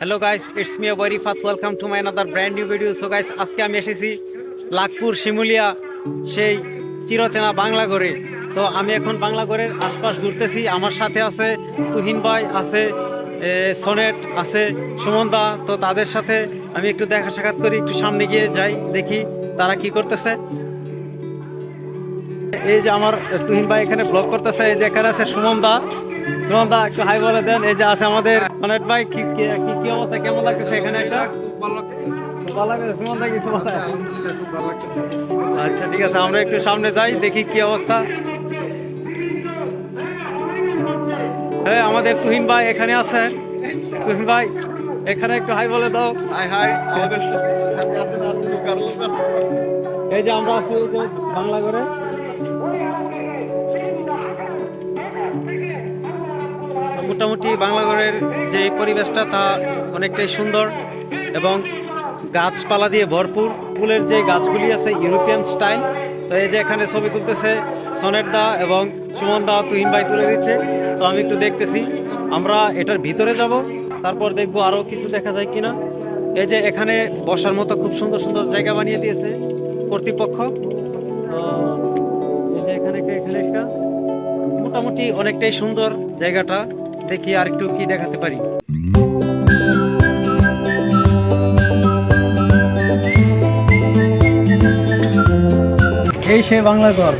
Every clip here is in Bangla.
হ্যালো গাইস ইটস মি ওয়ারি ফাত welcome to my another brand new video so guys আজকে আমি এসেছি লাখপুর শিমুলিয়া, সেই চিরচেনা বাংলা ঘরে। তো আমি এখন বাংলা ঘরের আশপাশ ঘুরতেছি। আমার সাথে আছে তুহিন ভাই, আছে সোনেট, আছে সুমন দা। তো তাদের সাথে আমি একটু দেখা সাক্ষাৎ করি, একটু সামনে গিয়ে যাই, দেখি তারা কি করতেছে। এই যে আমার তুহিন ভাই এখানে ব্লগ করতেছে। এই যে এখানে আছে সুমন দা দা একটু হাই বলে দেন। এই যে আছে আমাদের ভাই কি কি অবস্থা কেমন লাগতেছে এখানে লাগতেছে। আচ্ছা ঠিক আছে আমরা একটু সামনে যাই দেখি কি অবস্থা। হ্যাঁ আমাদের তুহিন ভাই এখানে আছে। তুহিন ভাই এখানে একটু হাই বলে দাও। হাই আমাদের সাথে আছে এই যে আমরা আছি বাংলা করে মোটামুটি বাংলা ঘরের যে পরিবেশটা তা অনেকটাই সুন্দর এবং গাছপালা দিয়ে ভরপুর। ফুলের যে গাছগুলি আছে ইউরোপিয়ান স্টাইল তো এই যে এখানে ছবি তুলতেছে সনের দা এবং সুমন দা, তুহিন ভাই তুলে দিচ্ছে। তো আমি একটু দেখতেছি। আমরা এটার ভিতরে যাব, তারপর দেখব আরও কিছু দেখা যায় কিনা। এই যে এখানে বসার মতো খুব সুন্দর সুন্দর জায়গা বানিয়ে দিয়েছে কর্তৃপক্ষ। এই যে এখানে এখানে একটা। মোটামুটি অনেকটাই সুন্দর জায়গাটা। দেখি আর একটু কি দেখাতে পারি। এই সে বাংলা ঘর,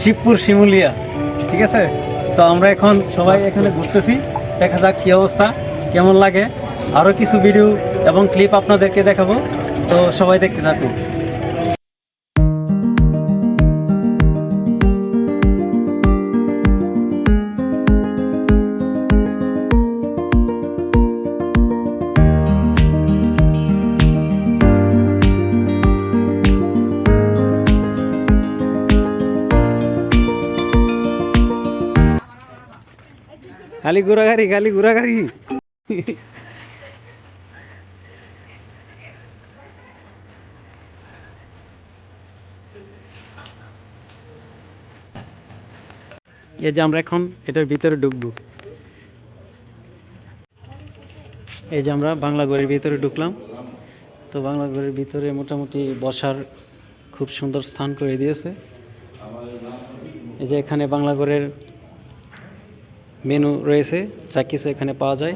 শিবপুর শিমুলিয়া, ঠিক আছে? তো আমরা এখন সবাই এখানে ঘুরতেছি, দেখা যাক কি অবস্থা, কেমন লাগে। আরও কিছু ভিডিও এবং ক্লিপ আপনাদেরকে দেখাবো, তো সবাই দেখতে থাকুন। খালি ঘোরাঘাড়ি খালি ঘোরাঘাড়ি এই যে আমরা এখন এটার ভিতরে ঢুকবো। এই যে আমরা বাংলা ঘরের ভিতরে ঢুকলাম। তো বাংলা ঘরের ভিতরে মোটামুটি বসার খুব সুন্দর স্থান করে দিয়েছে। এই যে এখানে বাংলা ঘরের মেনু রয়েছে, যা কিছু এখানে পাওয়া যায়।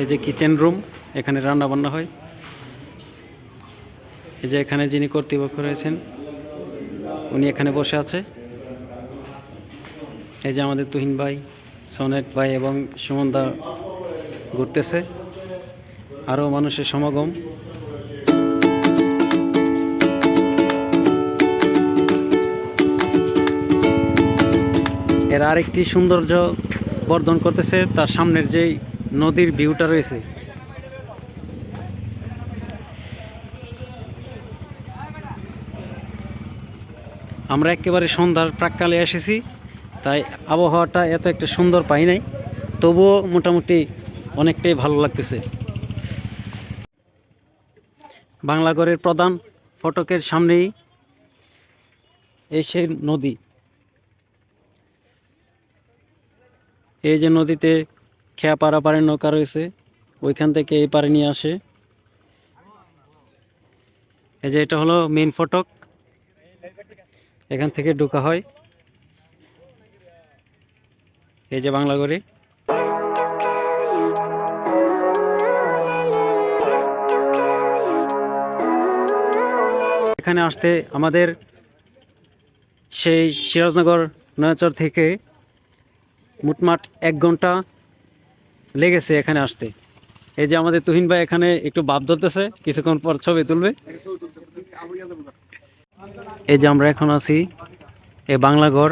এই যে কিচেন রুম এখানে রান্না বান্না হয়। এই যে এখানে যিনি কর্তৃপক্ষ রয়েছেন, উনি এখানে বসে আছে। এই যে আমাদের তুহিন ভাই, সনেট ভাই এবং সুমন দা ঘুরতেছে, আরও মানুষের সমাগম। এর আরেকটি সৌন্দর্য বর্ধন করতেছে, তার সামনের যেই নদীর ভিউটা রয়েছে। আমরা একেবারে সন্ধ্যার প্রাককালে এসেছি, তাই আবহাওয়াটা এত একটা সুন্দর পাই নাই। তবুও মোটামুটি অনেকটাই ভালো লাগতেছে। বাংলাগড়ের প্রধান ফটকের সামনেই এই সেই নদী। এই যে নদীতে খেয়া পাড়া পাড়ে নৌকা রয়েছে, ওইখান থেকে এই পাড়ে নিয়ে আসে। এই যে এটা হলো মেন ফটক। এখান থেকে ঢোকা হয়। এই যে বাংলাগড়ে এখানে আসতে আমাদের সেই সিরাজনগর নয়াচর থেকে মোটমাট এক ঘণ্টা লেগেছে এখানে আসতে। এই যে আমাদের তুহিন ভাই এখানে একটু বাদ ধরতেছে, কিছুক্ষণ পর ছবি তুলবে। এই যে আমরা এখন আছি এ বাংলাঘর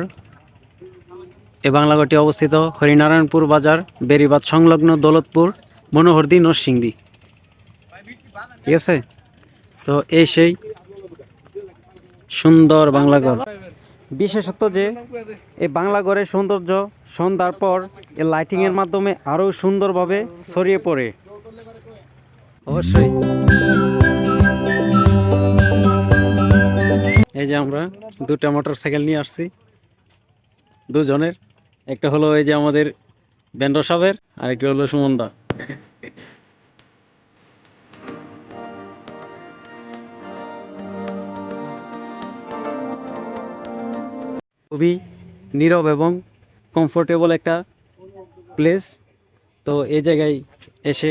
এ বাংলাঘরটি অবস্থিত হরিনারায়ণপুর বাজার বেরিবাদ সংলগ্ন দৌলতপুর, মনোহরদি, নরসিংদী। ঠিক আছে? তো এই সেই সুন্দর বাংলা গড় বিশেষত যে এই বাংলা গড়ের সৌন্দর্য সন্ধ্যার পর এই লাইটিংয়ের মাধ্যমে আরও সুন্দরভাবে ছড়িয়ে পড়ে। অবশ্যই। এই যে আমরা দুটা মোটর সাইকেল নিয়ে আসছি। দুজনের। একটা হলো এই যে আমাদের বেন্দ্র সাহেবের আরেকটা হলো সুমনদা খুবই নীরব এবং কমফোর্টেবল একটা প্লেস তো এই জায়গায় এসে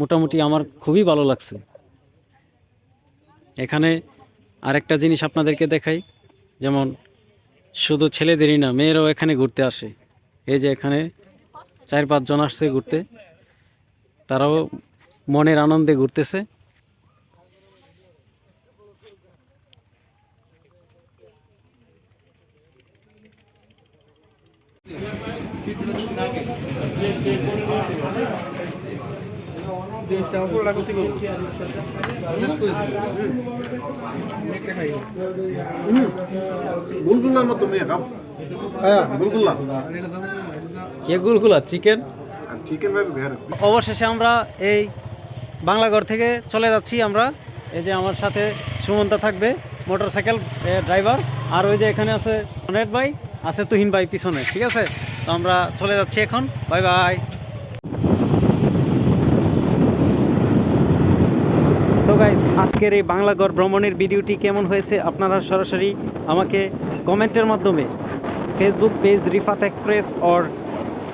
মোটামুটি আমার খুবই ভালো লাগছে। এখানে আরেকটা জিনিস আপনাদেরকে দেখাই, যেমন শুধু ছেলেদেরই না, মেয়েরাও এখানে ঘুরতে আসে। এই যে এখানে চার পাঁচজন আসছে ঘুরতে। তারাও মনের আনন্দে ঘুরতেছে। কে চিকেন? অবশেষে আমরা এই বাংলাগড় থেকে চলে যাচ্ছি আমরা। এই যে আমার সাথে সুমন্তা থাকবে মোটর মোটরসাইকেল ড্রাইভার আর ওই যে এখানে আছে অনেক ভাই, আছে তুহিন ভাই পিছনে, ঠিক আছে? তো আমরা চলে যাচ্ছি এখন। Bye bye. সো গাইস আজকের এই বাংলাগড় ভ্রমণের ভিডিওটি কেমন হয়েছে আপনারা সরাসরি আমাকে কমেন্টের মাধ্যমে Facebook page Rifat Express or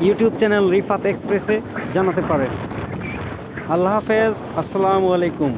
YouTube channel Rifat এক্সপ্রেসে জানাতে পারেন। আল্লাহ হাফেজ, আসসালামু আলাইকুম।